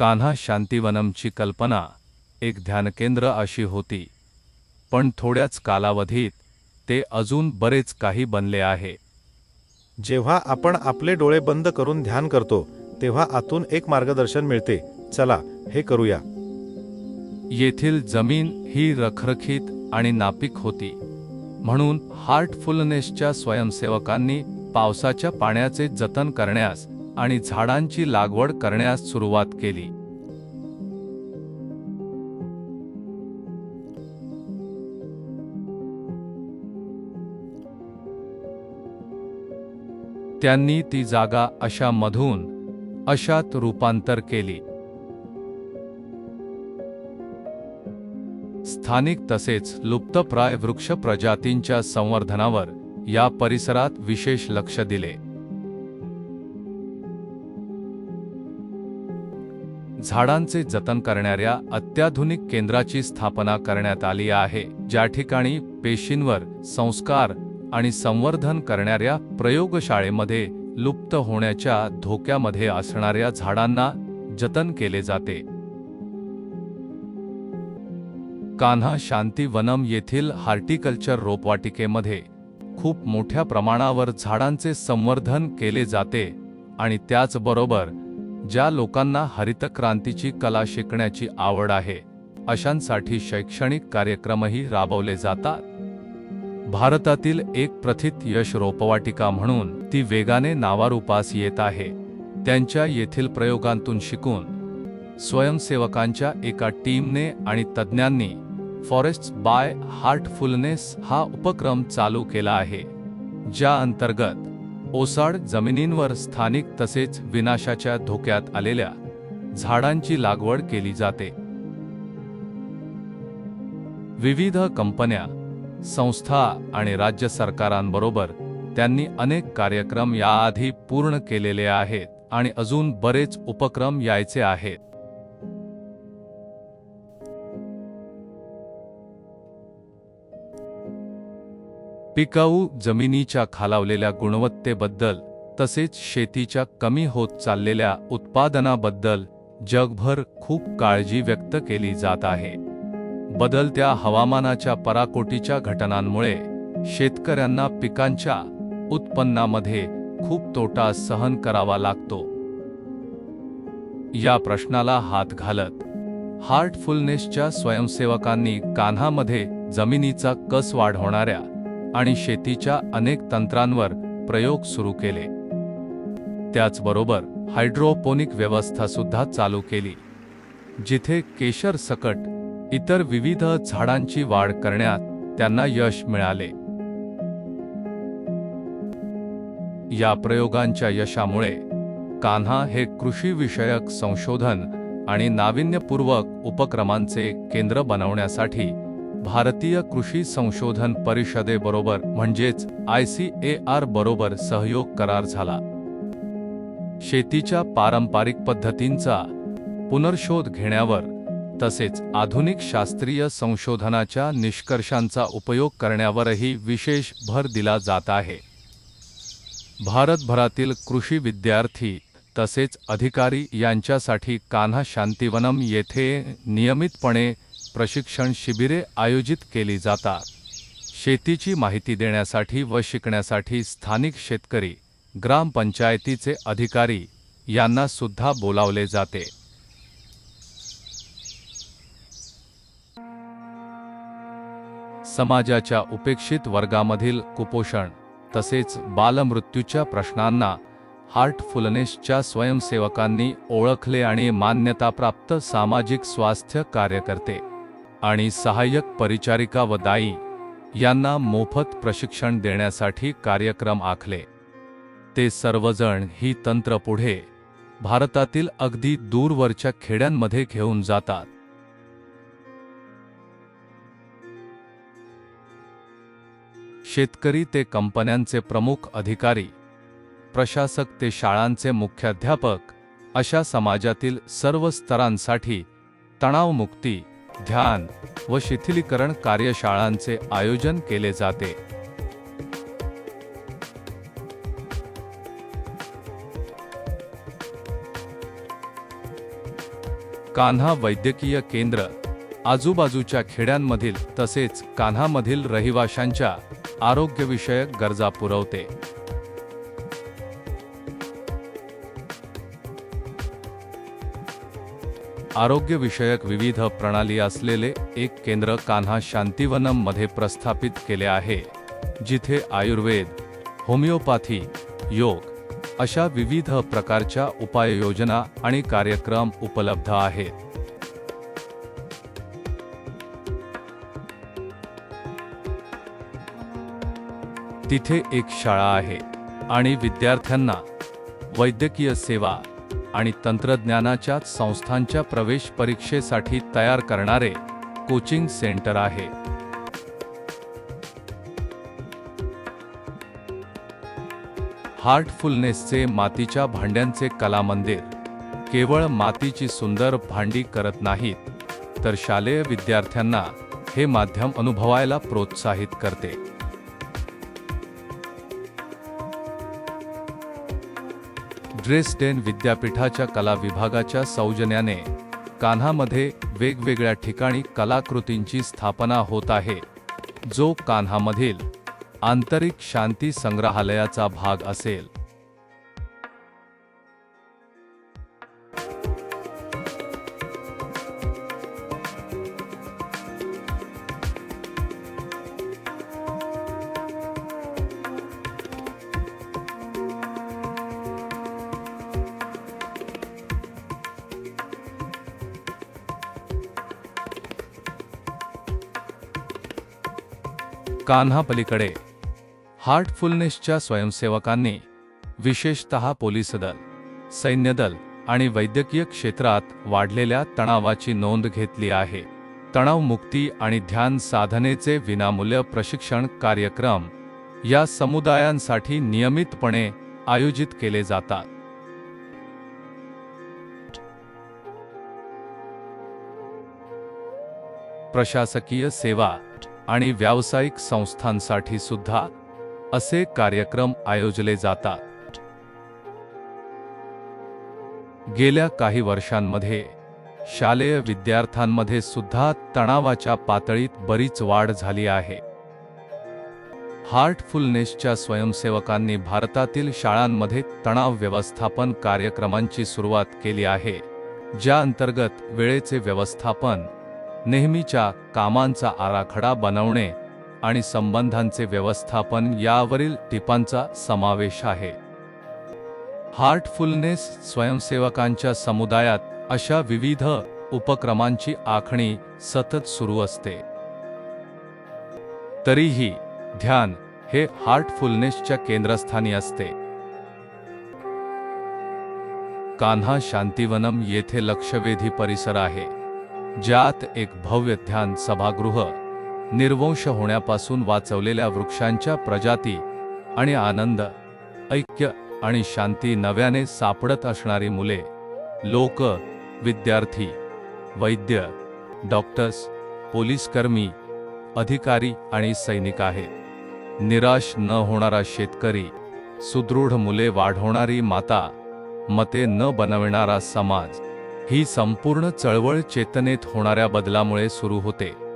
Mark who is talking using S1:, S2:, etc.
S1: कान्हा शांतिवनमची कल्पना एक ध्यानकेंद्र अशी होती. पण थोड्याच कालावधीत ते अजून बरेच काही बनले आहे.
S2: जेव्हा आपण आपले डोळे बंद करून ध्यान करतो तेव्हा आतून एक मार्गदर्शन मिळते. चला हे करूया.
S1: येथील जमीन ही रखरखीत आणि नापीक होती. म्हणून हार्टफुलनेसच्या स्वयंसेवकांनी पावसाच्या पाण्याचे जतन करण्यास आणि झाडांची लागवड करण्यास सुरुवात केली. त्यांनी ती जागा अशा मधून अशात रूपांतर केली. स्थानिक तसेच लुप्तप्राय वृक्ष प्रजातींच्या संवर्धनावर या परिसरात विशेष लक्ष दिले. झाडांचे जतन करणाऱ्या अत्याधुनिक केंद्राची स्थापना करण्यात आली आहे ज्या ठिकाणी पेशींवर संस्कार आणि संवर्धन करणाऱ्या प्रयोगशाळेमध्ये लुप्त होण्याच्या धोक्यामध्ये असणाऱ्या झाडांना जतन केले जाते. कान्हा शांती वनम येथील हार्टिकल्चर रोपवाटिकेमध्ये खूप मोठ्या प्रमाणावर झाडांचे संवर्धन केले जाते आणि त्याचबरोबर ज्या लोकांना हरितक्रांतीची कला शिकण्याची आवड आहे अशांसाठी शैक्षणिक कार्यक्रमही राबवले जातात. भारतातील एक प्रथित यश रोपवाटिका म्हणून ती वेगाने नावारूपास येत आहे. त्यांच्या येथील प्रयोगांतून शिकून स्वयंसेवकांच्या एका टीमने आणि तज्ज्ञांनी फॉरेस्ट बाय हार्टफुलनेस हा उपक्रम चालू केला आहे ज्या अंतर्गत ओसाड जमिनींवर स्थानिक तसेच विनाशाच्या धोक्यात आलेल्या झाडांची लागवड केली जाते. विविध कंपन्या संस्था आणि राज्य सरकारांबरोबर त्यांनी अनेक कार्यक्रम याआधी पूर्ण केलेले आहेत आणि अजून बरेच उपक्रम यायचे आहेत. पिकाऊ जमिनीच्या खालावलेल्या गुणवत्तेबद्दल तसेच शेतीच्या कमी होत चाललेल्या उत्पादनाबद्दल जगभर खूप काळजी व्यक्त केली जात आहे. बदलत्या हवामानाच्या पराकोटीच्या घटनांमुळे शेतकऱ्यांना पिकांच्या उत्पन्नामध्ये खूप तोटा सहन करावा लागतो. या प्रश्नाला हात घालत हार्टफुलनेसच्या स्वयंसेवकांनी कान्हामध्ये जमिनीचा कस वाढवणाऱ्या आणि शेतीच्या अनेक तंत्रांवर प्रयोग सुरू केले. त्याचबरोबर हायड्रोपोनिक व्यवस्था सुद्धा चालू केली जिथे केशर सकट इतर विविध झाडांची वाढ करण्यात त्यांना यश मिळाले. या प्रयोगांच्या यशामुळे कान्हा हे कृषीविषयक संशोधन आणि नाविन्यपूर्वक उपक्रमांचे केंद्र बनवण्यासाठी भारतीय कृषी संशोधन परिषदेबरोबर म्हणजेच आय सी ए आर बरोबर सहयोग करार झाला. शेतीच्या पारंपरिक पद्धतींचा पुनर्शोध घेण्यावर तसेच आधुनिक शास्त्रीय संशोधनाच्या निष्कर्षांचा उपयोग करण्यावरही विशेष भर दिला जात आहे. भारतभरातील कृषी विद्यार्थी तसेच अधिकारी यांच्यासाठी कान्हा शांतिवनम येथे नियमितपणे प्रशिक्षण शिबिरे आयोजित केली जातात. शेतीची माहिती देण्यासाठी व शिकण्यासाठी स्थानिक शेतकरी ग्रामपंचायतीचे अधिकारी यांना सुद्धा बोलावले जाते. समाजाच्या उपेक्षित वर्गामधील कुपोषण तसेच बालमृत्यूच्या प्रश्नांना हार्टफुलनेसच्या स्वयंसेवकांनी ओळखले आणि मान्यताप्राप्त सामाजिक स्वास्थ्य कार्यकर्ते आणि सहाय्यक परिचारिका व दाई यांना मोफत प्रशिक्षण देण्यासाठी कार्यक्रम आखले. ते सर्वजण ही तंत्र पुढे भारतातील अगदी दूरवरच्या खेड्यांमध्ये घेऊन जातात. शेतकरी ते कंपन्यांचे प्रमुख अधिकारी प्रशासक ते शाळांचे मुख्याध्यापक अशा समाजातील सर्व स्तरांसाठी तणावमुक्ती ध्यान व शिथिलीकरण कार्यशाळांचे आयोजन केले जाते. कान्हा वैद्यकीय केंद्र आजूबाजूच्या खेड्यांमधील तसेच कान्हामधील रहिवाशांच्या आरोग्यविषयक गरजा पुरवते. आरोग्यविषयक विविध प्रणाली असलेले एक केंद्र कान्हा शांतिवनममध्ये प्रस्थापित केले आहे जिथे आयुर्वेद होमिओपॅथी योग अशा विविध प्रकारच्या उपाययोजना आणि कार्यक्रम उपलब्ध आहेत. तिथे एक शाळा आहे आणि विद्यार्थ्यांना वैद्यकीय सेवा आणि तंत्रज्ञानाच्या संस्थांच्या प्रवेश परीक्षेसाठी तयार करणारे कोचिंग सेंटर आहे. हार्टफुलनेसचे मातीच्या भांड्यांचे कला मंदिर केवळ मातीची सुंदर भांडी करत नाहीत तर शालेय विद्यार्थ्यांना हे माध्यम अनुभवायला प्रोत्साहित करते. ड्रेसडेन विद्यापीठाच्या कला विभागाच्या सौजन्याने कान्हामध्ये वेगवेगळ्या ठिकाणी कलाकृतींची स्थापना होत आहे जो कान्हामधील आंतरिक शांती संग्रहालयाचा भाग असेल. कान्हापलीकडे हार्टफुलनेसच्या स्वयंसेवकांनी विशेषतः पोलीस दल सैन्यदल आणि वैद्यकीय क्षेत्रात वाढलेल्या तणावाची नोंद घेतली आहे. तणावमुक्ती आणि ध्यान साधनेचे विनामूल्य प्रशिक्षण कार्यक्रम या समुदायांसाठी नियमितपणे आयोजित केले जातात. प्रशासकीय सेवा आणि व्यावसायिक संस्थांसाठी सुद्धा असे कार्यक्रम आयोजले जातात. गेल्या काही वर्षांमध्ये शालेय विद्यार्थ्यांमध्ये सुद्धा तणावाच्या पातळीत बरीच वाढ झाली आहे. हार्टफुलनेसच्या स्वयंसेवकांनी भारतातील शाळांमध्ये तणाव व्यवस्थापन कार्यक्रमांची सुरुवात केली आहे ज्या अंतर्गत वेळेचे व्यवस्थापन नेहमीच्या कामांचा आराखडा बनवणे आणि संबंधांचे व्यवस्थापन यावरील टिपांचा समावेश आहे. हार्टफुलनेस स्वयंसेवकांच्या समुदायात अशा विविध उपक्रमांची आखणी सतत सुरू असते. तरीही ध्यान हे हार्टफुलनेसच्या केंद्रस्थानी असते. कान्हा शांतिवनम येथे लक्षवेधी परिसर आहे. ज्यात एक भव्य ध्यान सभागृह निर्वंश होण्यापासून वाचवलेल्या वृक्षांच्या प्रजाती आणि आनंद ऐक्य आणि शांती नव्याने सापडत असणारी मुले लोक विद्यार्थी वैद्य डॉक्टर्स पोलीसकर्मी अधिकारी आणि सैनिक आहेत. निराश न होणारा शेतकरी सुदृढ मुले वाढवणारी माता मते न बनविणारा समाज. ही संपूर्ण चळवळ चेतनेत होणाऱ्या बदलामुळे सुरू होते.